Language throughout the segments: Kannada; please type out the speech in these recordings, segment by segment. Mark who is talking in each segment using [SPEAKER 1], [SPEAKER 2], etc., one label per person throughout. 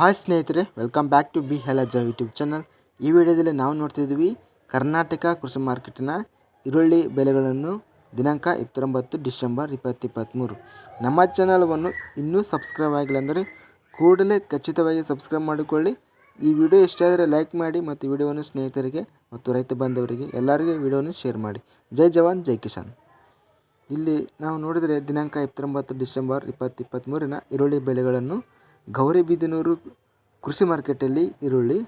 [SPEAKER 1] ಹಾಯ್ ಸ್ನೇಹಿತರೆ ವೆಲ್ಕಮ್ ಬ್ಯಾಕ್ ಟು ಬಿ ಹೆಲಜ ಯೂಟ್ಯೂಬ್ ಚಾನಲ್ ಈ ವಿಡಿಯೋದಲ್ಲಿ ನಾವು ನೋಡ್ತಿದ್ದೀವಿ ಕರ್ನಾಟಕ ಕೃಷಿ ಮಾರ್ಕೆಟಿನ ಈರುಳ್ಳಿ ಬೆಲೆಗಳನ್ನು ದಿನಾಂಕ ಇಪ್ಪತ್ತೊಂಬತ್ತು ಡಿಸೆಂಬರ್ ಇಪ್ಪತ್ತು ಇಪ್ಪತ್ತ್ಮೂರು ನಮ್ಮ ಚಾನಲ್ವನ್ನು ಇನ್ನೂ ಸಬ್ಸ್ಕ್ರೈಬ್ ಆಗಿಲ್ಲ ಅಂದರೆ ಕೂಡಲೇ ಖಚಿತವಾಗಿ ಸಬ್ಸ್ಕ್ರೈಬ್ ಮಾಡಿಕೊಳ್ಳಿ. ಈ ವಿಡಿಯೋ ಇಷ್ಟ ಆದರೆ ಲೈಕ್ ಮಾಡಿ ಮತ್ತು ವಿಡಿಯೋವನ್ನು ಸ್ನೇಹಿತರಿಗೆ ಮತ್ತು ರೈತ ಬಾಂಧವರಿಗೆ ಎಲ್ಲರಿಗೂ ವಿಡಿಯೋವನ್ನು ಶೇರ್ ಮಾಡಿ. ಜೈ ಜವಾನ್, ಜೈ ಕಿಸಾನ್. ಇಲ್ಲಿ ನಾವು ನೋಡಿದರೆ ದಿನಾಂಕ ಇಪ್ಪತ್ತೊಂಬತ್ತು ಡಿಸೆಂಬರ್ ಇಪ್ಪತ್ತು ಇಪ್ಪತ್ತ್ಮೂರಿನ ಈರುಳ್ಳಿ ಬೆಲೆಗಳನ್ನು ಗೌರಿಬಿದನೂರು ಕೃಷಿ ಮಾರ್ಕೆಟಲ್ಲಿ ಈರುಳ್ಳಿ.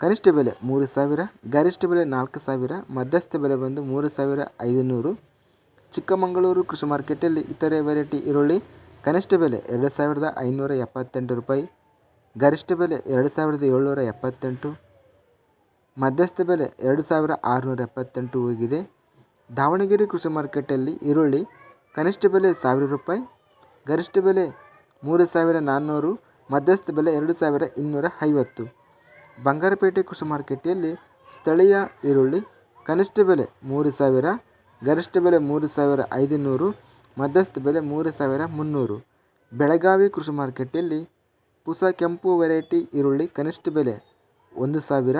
[SPEAKER 1] ಕನಿಷ್ಠ ಬೆಲೆ ಮೂರು ಸಾವಿರ, ಗರಿಷ್ಠ ಬೆಲೆ ನಾಲ್ಕು ಸಾವಿರ, ಮಧ್ಯಸ್ಥ ಬೆಲೆ ಬಂದು ಮೂರು ಸಾವಿರ ಐದುನೂರು. ಚಿಕ್ಕಮಗಳೂರು ಕೃಷಿ ಮಾರ್ಕೆಟಲ್ಲಿ ಇತರೆ ವೆರೈಟಿ ಈರುಳ್ಳಿ, ಕನಿಷ್ಠ ಬೆಲೆ ಎರಡು ಸಾವಿರದ ಐನೂರ ಎಪ್ಪತ್ತೆಂಟು ರೂಪಾಯಿ, ಗರಿಷ್ಠ ಬೆಲೆ ಎರಡು ಸಾವಿರದ ಏಳ್ನೂರ ಎಪ್ಪತ್ತೆಂಟು. ಮಧ್ಯಸ್ಥ ಬೆಲೆ ಎರಡು ಸಾವಿರ ಆರುನೂರ ಎಪ್ಪತ್ತೆಂಟು ಹೋಗಿದೆ. ದಾವಣಗೆರೆ ಕೃಷಿ ಮಾರ್ಕೆಟಲ್ಲಿ ಈರುಳ್ಳಿ ಕನಿಷ್ಠ ಬೆಲೆ ಸಾವಿರ ರೂಪಾಯಿ, ಗರಿಷ್ಠ ಬೆಲೆ ಮೂರು ಸಾವಿರ ನಾನ್ನೂರು, ಮಧ್ಯಸ್ಥ ಬೆಲೆ ಎರಡು ಸಾವಿರ ಇನ್ನೂರ ಐವತ್ತು. ಬಂಗಾರಪೇಟೆ ಕೃಷಿ ಮಾರುಕಟ್ಟೆಯಲ್ಲಿ ಸ್ಥಳೀಯ ಈರುಳ್ಳಿ, ಕನಿಷ್ಠ ಬೆಲೆ ಮೂರು ಸಾವಿರ, ಗರಿಷ್ಠ ಬೆಲೆ ಮೂರು ಸಾವಿರ ಐದುನೂರು, ಮಧ್ಯಸ್ಥ ಬೆಲೆ ಮೂರು ಸಾವಿರ ಮುನ್ನೂರು. ಬೆಳಗಾವಿ ಕೃಷಿ ಮಾರುಕಟ್ಟೆಯಲ್ಲಿ ಪುಸ ಕೆಂಪು ವೆರೈಟಿ ಈರುಳ್ಳಿ ಕನಿಷ್ಠ ಬೆಲೆ ಒಂದು ಸಾವಿರ,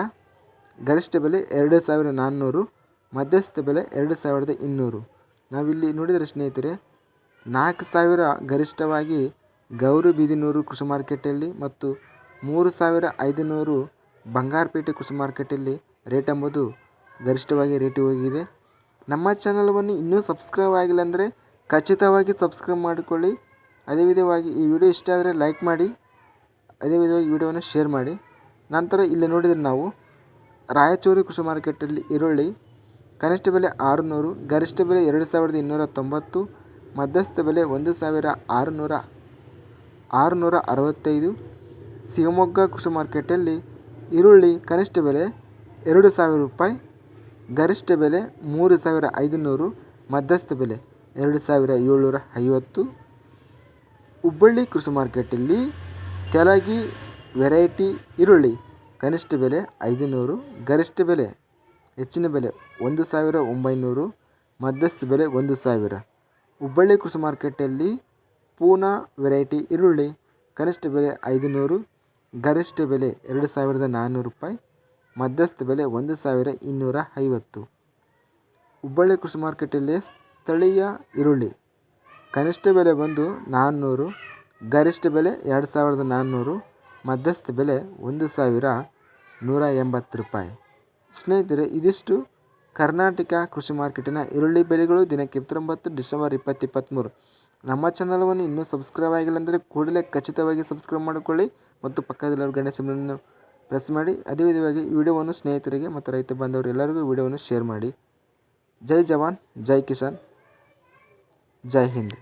[SPEAKER 1] ಗರಿಷ್ಠ ಬೆಲೆ ಎರಡು ಸಾವಿರ ನಾನ್ನೂರು, ಮಧ್ಯಸ್ಥ ಬೆಲೆ ಎರಡು ಸಾವಿರದ ಇನ್ನೂರು. ನಾವಿಲ್ಲಿ ನೋಡಿದರೆ ಸ್ನೇಹಿತರೆ, ನಾಲ್ಕು ಸಾವಿರ ಗರಿಷ್ಠವಾಗಿ ಗೌರಿಬಿದನೂರು ಕೃಷಿ ಮಾರ್ಕೆಟಲ್ಲಿ ಮತ್ತು ಮೂರು ಸಾವಿರ ಐದುನೂರು ಬಂಗಾರಪೇಟೆ ಕೃಷಿ ಮಾರ್ಕೆಟಲ್ಲಿ ರೇಟ್ ಎಂಬುದು ಗರಿಷ್ಠವಾಗಿ ರೇಟ್ ಹೋಗಿದೆ. ನಮ್ಮ ಚಾನಲ್ವನ್ನು ಇನ್ನೂ ಸಬ್ಸ್ಕ್ರೈಬ್ ಆಗಿಲ್ಲ ಅಂದರೆ ಖಚಿತವಾಗಿ ಸಬ್ಸ್ಕ್ರೈಬ್ ಮಾಡಿಕೊಳ್ಳಿ. ಅದೇ ವಿಧವಾಗಿ ಈ ವಿಡಿಯೋ ಇಷ್ಟ ಆದರೆ ಲೈಕ್ ಮಾಡಿ, ಅದೇ ವಿಧವಾಗಿ ವಿಡಿಯೋವನ್ನು ಶೇರ್ ಮಾಡಿ. ನಂತರ ಇಲ್ಲಿ ನೋಡಿದರೆ ನಾವು ರಾಯಚೂರು ಕೃಷಿ ಮಾರ್ಕೆಟಲ್ಲಿ ಈರುಳ್ಳಿ ಕನಿಷ್ಠ ಬೆಲೆ ಆರುನೂರು, ಗರಿಷ್ಠ ಬೆಲೆ ಎರಡು ಸಾವಿರದ ಇನ್ನೂರ ತೊಂಬತ್ತು, ಮಧ್ಯಸ್ಥ ಬೆಲೆ ಒಂದು ಸಾವಿರ ಆರುನೂರ ಆರುನೂರ ಅರವತ್ತೈದು ಶಿವಮೊಗ್ಗ ಕೃಷಿ ಮಾರ್ಕೆಟಲ್ಲಿ ಈರುಳ್ಳಿ ಕನಿಷ್ಠ ಬೆಲೆ ಎರಡು ಸಾವಿರ ರೂಪಾಯಿ, ಗರಿಷ್ಠ ಬೆಲೆ ಮೂರು ಸಾವಿರ ಐದುನೂರು, ಮಧ್ಯಸ್ಥ ಬೆಲೆ ಎರಡು ಸಾವಿರ ಏಳ್ನೂರ ಐವತ್ತು. ಹುಬ್ಬಳ್ಳಿ ಕೃಷಿ ಮಾರ್ಕೆಟಲ್ಲಿ ತೆಲಗಿ ವೆರೈಟಿ ಈರುಳ್ಳಿ ಕನಿಷ್ಠ ಬೆಲೆ ಐದುನೂರು, ಗರಿಷ್ಠ ಬೆಲೆ ಹೆಚ್ಚಿನ ಬೆಲೆ ಒಂದು ಸಾವಿರ ಒಂಬೈನೂರು, ಮಧ್ಯಸ್ಥ ಬೆಲೆ ಒಂದು ಸಾವಿರ. ಹುಬ್ಬಳ್ಳಿ ಕೃಷಿ ಮಾರ್ಕೆಟಲ್ಲಿ ಪೂನಾ ವೆರೈಟಿ ಈರುಳ್ಳಿ, ಕನಿಷ್ಠ ಬೆಲೆ ಐದುನೂರು, ಗರಿಷ್ಠ ಬೆಲೆ ಎರಡು ಸಾವಿರದ ನಾನ್ನೂರು ರೂಪಾಯಿ, ಮಧ್ಯಸ್ಥ ಬೆಲೆ ಒಂದು ಸಾವಿರ ಇನ್ನೂರ ಐವತ್ತು. ಹುಬ್ಬಳ್ಳಿ ಕೃಷಿ ಮಾರ್ಕೆಟಲ್ಲಿ ಸ್ಥಳೀಯ ಈರುಳ್ಳಿ, ಕನಿಷ್ಠ ಬೆಲೆ ಬಂದು ನಾನ್ನೂರು ಗರಿಷ್ಠ ಬೆಲೆ ಎರಡು ಸಾವಿರದ ನಾನ್ನೂರು ಮಧ್ಯಸ್ಥ ಬೆಲೆ ಒಂದು ಸಾವಿರ ನೂರ ಎಂಬತ್ತು ರೂಪಾಯಿ. ಸ್ನೇಹಿತರೆ, ಇದಿಷ್ಟು ಕರ್ನಾಟಕ ಕೃಷಿ ಮಾರ್ಕೆಟಿನ ಈರುಳ್ಳಿ ಬೆಲೆಗಳು ದಿನಕ್ಕೆ ಇಪ್ಪತ್ತೊಂಬತ್ತು ಡಿಸೆಂಬರ್ ಇಪ್ಪತ್ತು ಇಪ್ಪತ್ತ್ಮೂರು. ನಮ್ಮ ಚಾನಲವನ್ನು ಇನ್ನೂ ಸಬ್ಸ್ಕ್ರೈಬ್ ಆಗಿಲ್ಲ ಅಂದರೆ ಕೂಡಲೇ ಖಚಿತವಾಗಿ ಸಬ್ಸ್ಕ್ರೈಬ್ ಮಾಡಿಕೊಳ್ಳಿ ಮತ್ತು ಪಕ್ಕದಲ್ಲಿರುವ ಗಣೇಶ ಸಿಂಬಲನ್ನು ಪ್ರೆಸ್ ಮಾಡಿ. ಅದೇ ವಿಧವಾಗಿ ವಿಡಿಯೋವನ್ನು ಸ್ನೇಹಿತರಿಗೆ ಮತ್ತು ರೈತ ಬಾಂಧವರು ಎಲ್ಲರಿಗೂ ವಿಡಿಯೋವನ್ನು ಶೇರ್ ಮಾಡಿ. ಜೈ ಜವಾನ್, ಜೈ ಕಿಸಾನ್, ಜೈ ಹಿಂದ್.